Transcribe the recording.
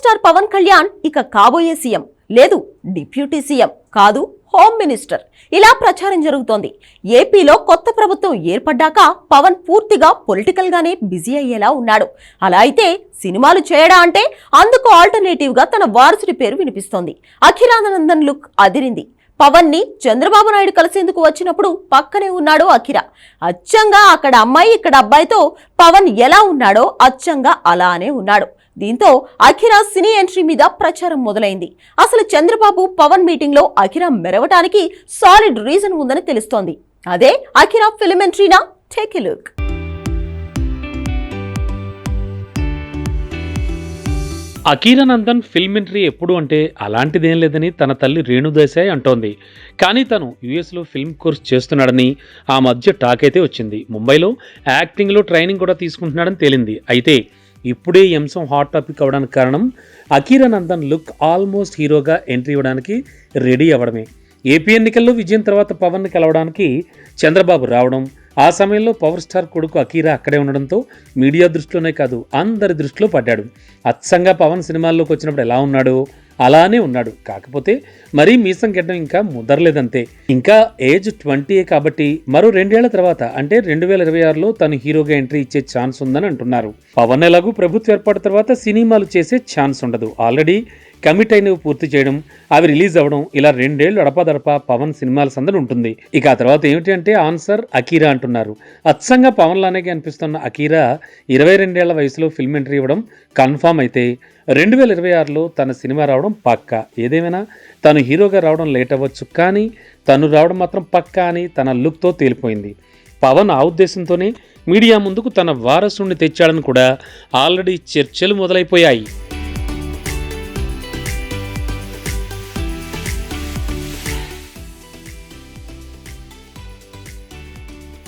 Star Pawan Kalyan ఇక కాబోయే CM. లేదు డిప్యూటీ సీఎం కాదు హోమ్ మినిస్టర్. ఇలా ప్రచారం జరుగుతోంది. ఏపీలో కొత్త ప్రభుత్వం ఏర్పడ్డాక పవన్ పూర్తిగా పొలిటికల్ గానే బిజీ అయ్యేలా ఉన్నాడు. అలా అయితే సినిమాలు చేయడా అంటే అందుకు ఆల్టర్నేటివ్గా తన వారసుడి పేరు వినిపిస్తోంది. అఖిలానందన్ లుక్ అదిరింది. పవన్ని చంద్రబాబు నాయుడు కలిసేందుకు వచ్చినప్పుడు పక్కనే ఉన్నాడు అఖిర అచ్చంగా అక్కడ అమ్మాయి ఇక్కడ అబ్బాయితో పవన్ ఎలా ఉన్నాడో అచ్చంగా అలానే ఉన్నాడు. దీంతో అఖిర సినీ ఎంట్రీ మీద ప్రచారం మొదలైంది. అసలు చంద్రబాబు పవన్ మీటింగ్లో అఖిర మెరవటానికి సాలిడ్ రీజన్ ఉందని తెలుస్తోంది. అదే Akira film ఎంట్రీనా take a look Akira Nandan film entry ఎప్పుడు అంటే అలాంటిదేం లేదని తన తల్లి రేణుదేశాయ్ అంటోంది. కానీ తను యుఎస్లో ఫిల్మ్ కోర్స్ చేస్తున్నాడని ఆ మధ్య టాక్ అయితే వచ్చింది. ముంబైలో యాక్టింగ్లో ట్రైనింగ్ కూడా తీసుకుంటున్నాడని తేలింది. అయితే ఇప్పుడే ఈ అంశం హాట్ టాపిక్ అవ్వడానికి కారణం అకీరానందన్ లుక్ ఆల్మోస్ట్ హీరోగా ఎంట్రీ ఇవ్వడానికి రెడీ అవ్వడమే. ఏపీ ఎన్నికల్లో విజయం తర్వాత పవన్ను కలవడానికి చంద్రబాబు రావడం ఆ సమయంలో పవర్ స్టార్ కొడుకు అకీరా అక్కడే ఉండడంతో మీడియా దృష్టిలోనే కాదు అందరి దృష్టిలో పడ్డాడు. అచ్చంగా పవన్ సినిమాల్లోకి వచ్చినప్పుడు ఎలా ఉన్నాడో అలానే ఉన్నాడు. కాకపోతే మరీ మీసం గెడ్డం ఇంకా ముదరలేదంతే. ఇంకా ఏజ్ ట్వంటీ కాబట్టి మరో రెండేళ్ళ తర్వాత అంటే రెండు వేల ఇరవై ఆరులో తను హీరోగా ఎంట్రీ ఇచ్చే ఛాన్స్ ఉందని అంటున్నారు. పవన్ ఎలాగూ ప్రభుత్వ ఏర్పాటు తర్వాత సినిమాలు చేసే ఛాన్స్ ఉండదు. ఆల్రెడీ కమిట్ అయినవి పూర్తి చేయడం అవి రిలీజ్ అవ్వడం ఇలా రెండేళ్ళు అడపాదడపా పవన్ సినిమాల సందడి ఉంటుంది. ఇక ఆ తర్వాత ఏమిటి అంటే ఆన్సర్ అకీరా అంటున్నారు. అచ్చంగా పవన్ లానే అనిపిస్తున్న అకీరా ఇరవై రెండేళ్ళ వయసులో ఫిల్మ్ ఎంట్రీ ఇవ్వడం కన్ఫామ్ అయితే రెండు వేల ఇరవై ఆరులో తన సినిమా రావడం పక్కా. ఏదేమైనా తను హీరోగా రావడం లేట్ అవ్వచ్చు కానీ తను రావడం మాత్రం పక్కా అని తన లుక్తో తేలిపోయింది. పవన్ ఆ ఉద్దేశంతోనే మీడియా ముందుకు తన వారసుడిని తెచ్చాడని కూడా ఆల్రెడీ చర్చలు మొదలైపోయాయి.